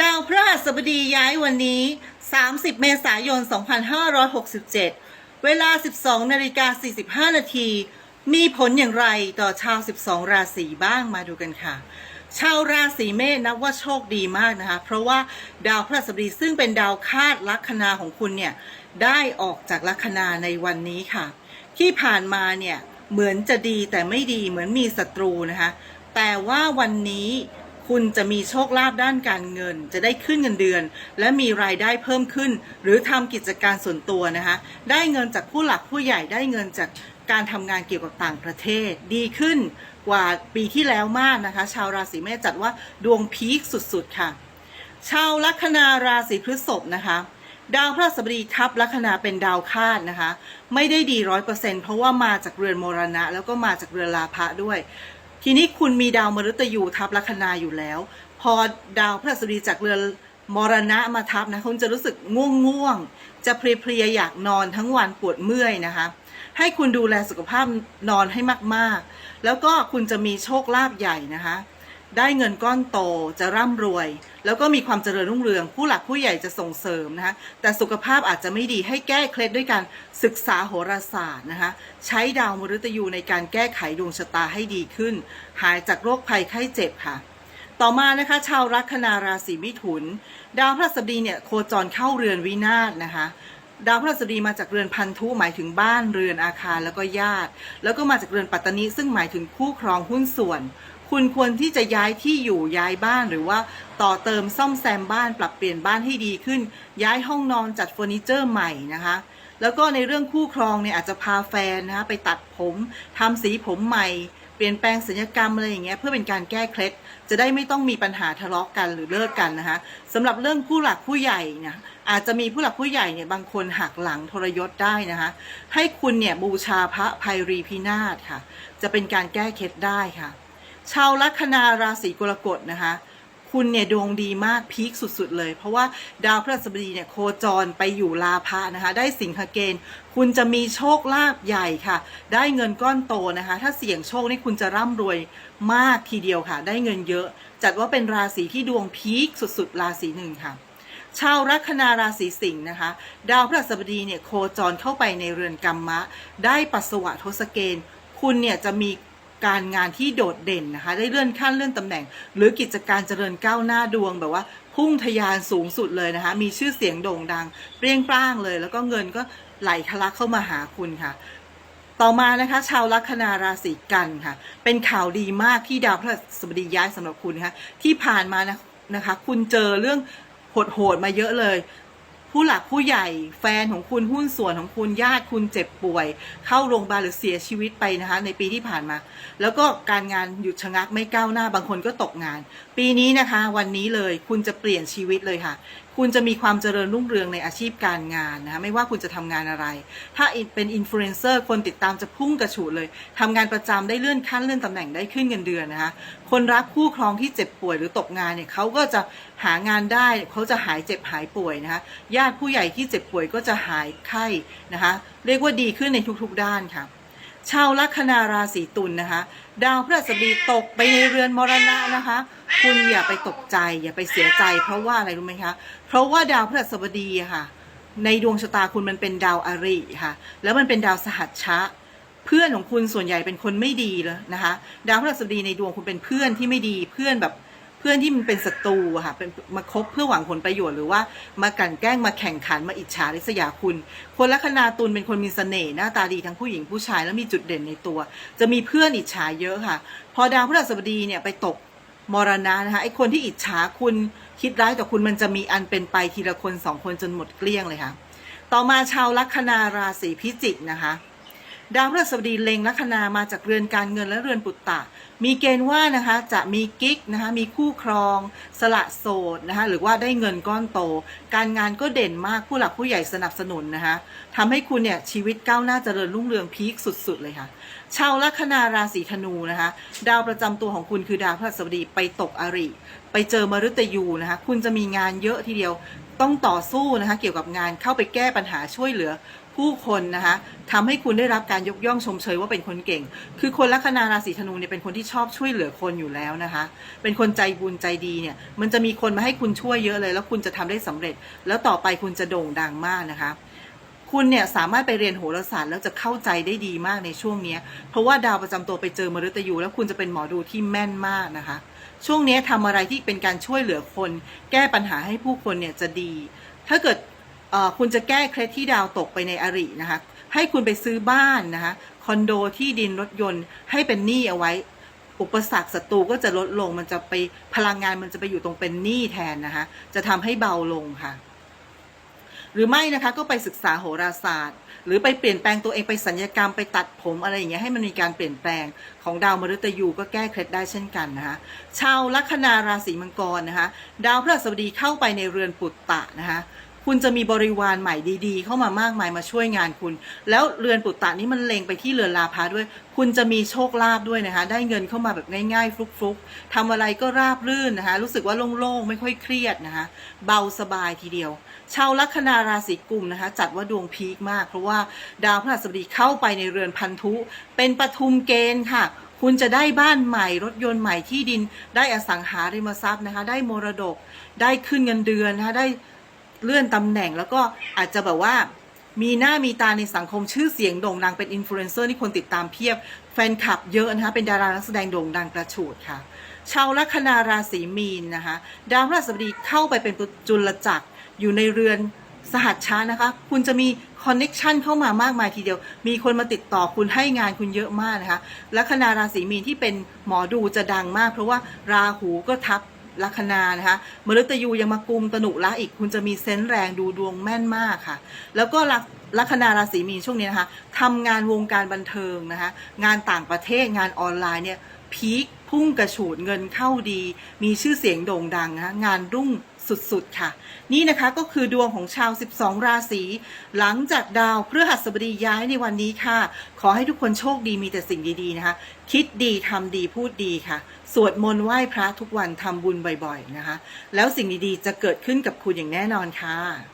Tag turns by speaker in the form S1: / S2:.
S1: ดาวพฤหัสบดีย้ายวันนี้ 30 เมษายน 2567 เวลา 12นาฬิกา45 นาที มีผลอย่างไรต่อชาว 12 ราศีบ้างมาดูกันค่ะ ชาวราศีเมษนับว่าโชคดีมากนะคะ เพราะว่าดาวพฤหัสบดีซึ่งเป็นดาวคาดลัคนาของคุณเนี่ย ได้ออกจากลัคนาในวันนี้ค่ะ ที่ผ่านมาเนี่ย เหมือนจะดีแต่ไม่ดีเหมือนมีศัตรูนะคะ แต่ว่าวันนี้ คุณจะมีโชคลาภด้านการเงิน จะได้ขึ้นเงินเดือน และมีรายได้เพิ่มขึ้น หรือทำกิจการส่วนตัวนะคะ ได้เงินจากผู้หลักผู้ใหญ่ได้เงินจากการทำงานเกี่ยวกับต่างประเทศดีขึ้นกว่าปีที่แล้วมากนะคะ ชาวราศีเมษจัดว่าดวงพีคสุดๆค่ะ ชาวลัคนาราศีพฤษภนะคะ ดาวพระศัสบดีทับลัคนาเป็นดาวคาดนะคะ ไม่ได้ดีร้อยเปอร์เซ็นเพราะว่ามาจากเรือนมรณะ แล้วก็มาจากเรือนลาภะด้วย ทีนี้คุณมีดาวมฤตยูทับลัคนาอยู่แล้ว พอดาวพระศัสบดีจากเรือนมรณะมาทับนะคุณจะรู้สึกง่วงง่วงๆจะเพลียๆอยากนอนทั้งวันปวดเมื่อยนะคะ ให้คุณดูแลสุขภาพนอนให้มากๆ แล้วก็คุณจะมีโชคลาภใหญ่นะคะ ได้เงินก้อนโตจะร่ำรวย แล้วก็มีความเจริญรุ่งเรือง ผู้หลักผู้ใหญ่จะส่งเสริมนะคะแต่สุขภาพอาจจะไม่ดีให้แก้เคล็ดด้วยการศึกษาโหราศาสตร์นะคะใช้ดาวมฤตยูในการแก้ไขดวงชะตาให้ดีขึ้น หายจากโรคภัยไข้เจ็บค่ะ ต่อมานะคะชาวลัคนาราศีมิถุน ดาวพฤหัสบดีเนี่ยโคจรเข้าเรือนวินาศนะคะดาวพฤหัสบดีมาจากเรือนพันธุหมายถึงบ้านเรือนอาคารแล้วก็ญาติ แล้วก็มาจากเรือนปัตตนิซึ่งหมายถึงคู่ครองหุ้นส่วน คุณควรที่จะย้ายที่อยู่ย้ายบ้านหรือว่าต่อเติมซ่อมแซมบ้านปรับเปลี่ยนบ้านให้ดีขึ้น ย้ายห้องนอนจัดเฟอร์นิเจอร์ใหม่นะคะแล้วก็ในเรื่องคู่ครองเนี่ยอาจจะพาแฟนนะคะไปตัดผมทำสีผมใหม่ เปลี่ยนแปลงศัลยกรรมอะไรอย่างเงี้ยเพื่อเป็นการแก้เคล็ดจะได้ไม่ต้องมีปัญหาทะเลาะกันหรือเลิกกันนะคะสำหรับเรื่องผู้หลักผู้ใหญ่เนี่ยอาจจะมีผู้หลักผู้ใหญ่เนี่ยบางคนหักหลังทรยศได้นะคะ ให้คุณเนี่ยบูชาพระภัยรีพินาศค่ะ จะเป็นการแก้เคล็ดได้ค่ะ ชาวลัคนาราศีกรกฎนะคะ คุณเนี่ยดวงดีมากพีคสุดๆเลย เพราะว่าดาวพฤหัสบดีเนี่ยโคจรไปอยู่ลาภะนะคะ ได้สิงหเกณฑ์ คุณจะมีโชคลาภใหญ่ค่ะ ได้เงินก้อนโตนะคะ ถ้าเสี่ยงโชคนี่คุณจะร่ำรวยมากทีเดียวค่ะ ได้เงินเยอะ จัดว่าเป็นราศีที่ดวงพีคสุดๆ ราศีหนึ่งค่ะชาวลัคนาราศีสิงห์นะคะ ดาวพฤหัสบดีเนี่ยโคจรเข้าไปในเรือนกรรมะ ได้ปัสสวะทศเกณฑ์ คุณเนี่ยจะมี การงานที่โดดเด่นนะคะ ได้เลื่อนขั้นเลื่อนตำแหน่ง หรือกิจการเจริญก้าวหน้าดวงแบบว่าพุ่งทะยานสูงสุดเลยนะคะ มีชื่อเสียงโด่งดัง เปรี้ยงปร้างเลย แล้วก็เงินก็ไหลทะลักเข้ามาหาคุณค่ะ ต่อมานะคะ ชาวลัคนาราศีกันค่ะ เป็นข่าวดีมากที่ดาวพฤหัสบดีย้ายสำหรับคุณนะคะที่ผ่านมานะนะคะ คุณเจอเรื่องโหดๆมาเยอะเลย ผู้หลักผู้ใหญ่แฟนของคุณหุ้นส่วนของคุณญาติคุณเจ็บป่วย เข้าโรงพยาบาลหรือเสียชีวิตไปนะคะ ในปีที่ผ่านมา แล้วก็การงานหยุดชะงักไม่ก้าวหน้า บางคนก็ตกงาน ปีนี้นะคะ วันนี้เลยคุณจะเปลี่ยนชีวิตเลยค่ะคุณจะมีความเจริญรุ่งเรืองในอาชีพการงานนะคะไม่ว่าคุณจะทำงานอะไร ถ้าเป็นอินฟลูเอนเซอร์คนติดตามจะพุ่งกระฉูดเลยทำงานประจำได้เลื่อนขั้นเลื่อนตำแหน่งได้ขึ้นเงินเดือนนะคะคนรักคู่ครองที่เจ็บป่วยหรือตกงานเนี่ยเขาก็จะหางานได้เขาจะหายเจ็บหายป่วยนะคะญาติผู้ใหญ่ที่เจ็บป่วยก็จะหายไข้นะคะเรียกว่าดีขึ้นในทุกๆด้านค่ะ ชาวลัคนาราศีตุลนนะคะ ดาวพฤหัสบดีตกไปในเรือนมรณะนะคะ คุณอย่าไปตกใจ อย่าไปเสียใจ เพราะว่าอะไรรู้ไหมคะเพราะว่าดาวพฤหัสบดีค่ะ ในดวงชะตาคุณมันเป็นดาวอริค่ะ แล้วมันเป็นดาวสหัชชะ เพื่อนของคุณส่วนใหญ่เป็นคนไม่ดีเลยนะคะ ดาวพฤหัสบดีในดวงคุณเป็นเพื่อนที่ไม่ดีเพื่อนแบบ เพื่อนที่มันเป็นศัตรูค่ะเป็นมาคบเพื่อหวังผลประโยชน์หรือว่ามากลั่นแกล้งมาแข่งขันมาอิจฉาริษยาคุณ คนลัคนาตุลเป็นคนมีเสน่ห์หน้าตาดีทั้งผู้หญิงผู้ชายแล้วมีจุดเด่นในตัว จะมีเพื่อนอิจฉาเยอะค่ะ พอดาวพฤหัสบดีเนี่ยไปตกมรณะนะคะไอคนที่อิจฉาคุณคิดร้ายต่อคุณมันจะมีอันเป็นไปทีละคนสองคนจนหมดเกลี้ยงเลยค่ะ ต่อมาชาวลัคนาราศีพิจิกนะคะ ดาวพฤหัสบดีเล็งลัคนามาจากเรือนการเงินและเรือนปุตตะ มีเกณฑ์ว่านะคะจะมีกิ๊กนะคะมีคู่ครอง สละโสดนะคะหรือว่าได้เงินก้อนโต การงานก็เด่นมากผู้หลักผู้ใหญ่สนับสนุนนะคะทำให้คุณเนี่ยชีวิตก้าวหน้าเจริญรุ่งเรืองพีคสุดๆเลยค่ะชาวลัคนาราศีธนูนะคะ ดาวประจำตัวของคุณคือดาวพฤหัสบดีไปตกอริ ไปเจอมฤตยูนะคะ คุณจะมีงานเยอะทีเดียว ต้องต่อสู้นะคะ เกี่ยวกับงานเข้าไปแก้ปัญหาช่วยเหลือ ผู้คนนะคะทำให้คุณได้รับการยกย่องชมเชยว่าเป็นคนเก่ง คือคนลัคนาราศีธนูเนี่ยเป็นคนที่ชอบช่วยเหลือคนอยู่แล้วนะคะ เป็นคนใจบุญใจดีเนี่ย มันจะมีคนมาให้คุณช่วยเยอะเลย แล้วคุณจะทำได้สำเร็จ แล้วต่อไปคุณจะโด่งดังมากนะคะ คุณเนี่ยสามารถไปเรียนโหราศาสตร์แล้วจะเข้าใจได้ดีมากในช่วงนี้ เพราะว่าดาวประจำตัวไปเจอมฤตยู แล้วคุณจะเป็นหมอดูที่แม่นมากนะคะ ช่วงนี้ยทำอะไรที่เป็นการช่วยเหลือคน แก้ปัญหาให้ผู้คนเนี่ยจะดี ถ้าเกิด คุณจะแก้เคล็ดที่ดาวตกไปในอรินะคะ ให้คุณไปซื้อบ้านนะคะคอนโดที่ดินรถยนต์ให้เป็นหนี้เอาไว้ อุปสรรคศัตรูก็จะลดลงมันจะไปพลังงานมันจะไปอยู่ตรงเป็นหนี้แทนนะคะจะทำให้เบาลงค่ะ หรือไม่นะคะก็ไปศึกษาโหราศาสตร์ หรือไปเปลี่ยนแปลงตัวเองไปสัญญกรรมไปตัดผมอะไรอย่างเงี้ยให้มันมีการเปลี่ยนแปลงของดาวมฤตยูก็แก้เคล็ดได้เช่นกันนะคะชาวลัคนาราศีมังกรนะคะ ดาวพฤหัสบดีเข้าไปในเรือนปุตตะนะคะ คุณจะมีบริวารใหม่ดีๆ เข้ามามากมายมาช่วยงานคุณ แล้วเรือนปุตตะนี้มันเล็งไปที่เรือนลาภาด้วย คุณจะมีโชคลาภด้วยนะคะ ได้เงินเข้ามาแบบง่ายๆ ฟลุกๆทำอะไรก็ราบรื่นนะคะ รู้สึกว่าโล่งๆ ไม่ค่อยเครียดนะคะ เบาสบายทีเดียว ชาวลัคนาราศีกุมนะคะ จัดว่าดวงพีคมาก เพราะว่าดาวพฤหัสบดีเข้าไปในเรือนพันธุ เป็นปทุมเกณฑ์ค่ะคุณจะได้บ้านใหม่รถยนต์ใหม่ที่ดิน ได้อสังหาริมทรัพย์นะคะ ได้มรดก ได้ขึ้นเงินเดือนนะคะได้ เลื่อนตำแหน่ง แล้วก็อาจจะแบบว่ามีหน้ามีตาในสังคมชื่อเสียงโด่งดังเป็นอินฟลูเอนเซอร์ที่คนติดตามเพียบ แฟนคลับเยอะนะคะเป็นดารานักแสดงโด่งดังกระฉูดค่ะ ชาวลัคนาราศีมีนนะคะดาวพฤหัสบดีเข้าไปเป็นจุลจักรอยู่ในเรือนสหัชชานะคะ คุณจะมีคอนเน็ชันเข้ามามากมายทีเดียว มีคนมาติดต่อคุณให้งานคุณเยอะมากนะคะลัคนาราศีมีนที่เป็นหมอดูจะดังมาก เพราะว่าราหูก็ทับ ลัคนานะคะมฤตยูยังมากุมตนุละอีก คุณจะมีเซนส์แรงดูดวงแม่นมากค่ะ แล้วก็ลัคลัคนาราศีมีนช่วงนี้นะคะทำงานวงการบันเทิงนะคะ งานต่างประเทศงานออนไลน์เนี่ยพีคพุ่งกระฉูดเงินเข้าดี มีชื่อเสียงโด่งดังนะะงานรุ่ง สุดๆ ค่ะ นี่นะคะก็คือดวงของชาว 12 ราศีหลังจากดาวพฤหัสบดีย้ายในวันนี้ค่ะ ขอให้ทุกคนโชคดีมีแต่สิ่งดีๆนะคะ คิดดีทำดีพูดดีค่ะ สวดมนต์ไหว้พระทุกวันทำบุญบ่อยๆนะคะ แล้วสิ่งดีๆจะเกิดขึ้นกับคุณอย่างแน่นอนค่ะ